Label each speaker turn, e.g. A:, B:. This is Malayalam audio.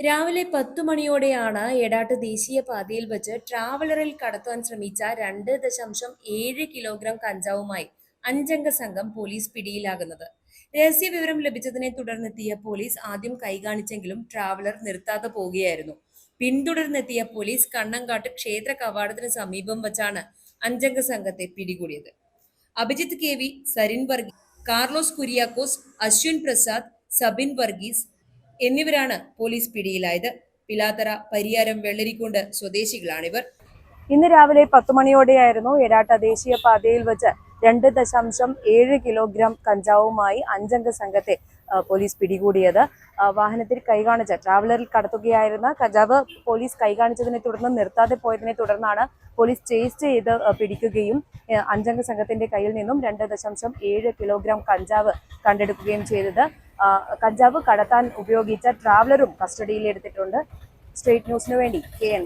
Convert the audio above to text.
A: രാവിലെ പത്തു മണിയോടെയാണ് എടാട്ട് ദേശീയപാതയിൽ വെച്ച് ട്രാവലറിൽ കടത്താൻ ശ്രമിച്ച രണ്ട് ദശാംശം ഏഴ് കിലോഗ്രാം കഞ്ചാവുമായി അഞ്ചംഗ സംഘം പോലീസ് പിടിയിലാകുന്നത്. രഹസ്യ വിവരം ലഭിച്ചതിനെ തുടർന്നെത്തിയ പോലീസ് ആദ്യം കൈകാണിച്ചെങ്കിലും ട്രാവലർ നിർത്താതെ പോവുകയായിരുന്നു. പിന്തുടർന്നെത്തിയ പോലീസ് കണ്ണങ്കാട്ട് ക്ഷേത്ര കവാടത്തിന് സമീപം വച്ചാണ് അഞ്ചംഗ സംഘത്തെ പിടികൂടിയത്. Abhijith K V Sarin Varghese Carlos Kuriakose Ashwin Prasad Sabin Varghese എന്നിവരാണ് പോലീസ് പിടിയിലായത്. പിലാത്തറ പരിയാരം വെള്ളരിക്കൊണ്ട് സ്വദേശികളാണിവർ.
B: ഇന്ന് രാവിലെ പത്ത് മണിയോടെയായിരുന്നു എരാട്ട ദേശീയപാതയിൽ വെച്ച് രണ്ട് ദശാംശം ഏഴ് കിലോഗ്രാം കഞ്ചാവുമായി അഞ്ചംഗ സംഘത്തെ പോലീസ് പിടികൂടിയത്. വാഹനത്തിൽ കൈകാണിച്ച ട്രാവലറിൽ കടത്തുകയായിരുന്ന കഞ്ചാവ് പോലീസ് കൈകാണിച്ചതിനെ തുടർന്ന് നിർത്താതെ പോയതിനെ തുടർന്നാണ് പോലീസ് ചേസ് ചെയ്ത് പിടിക്കുകയും അഞ്ചംഗ സംഘത്തിന്റെ കയ്യിൽ നിന്നും രണ്ട് ദശാംശം ഏഴ് കിലോഗ്രാം കഞ്ചാവ് കണ്ടെടുക്കുകയും ചെയ്തത്. കഞ്ചാവ് കടത്താൻ ഉപയോഗിച്ച ട്രാവലറും കസ്റ്റഡിയിലെടുത്തിട്ടുണ്ട് സ്ട്രേറ്റ് ന്യൂസിനു വേണ്ടി കെ എൻ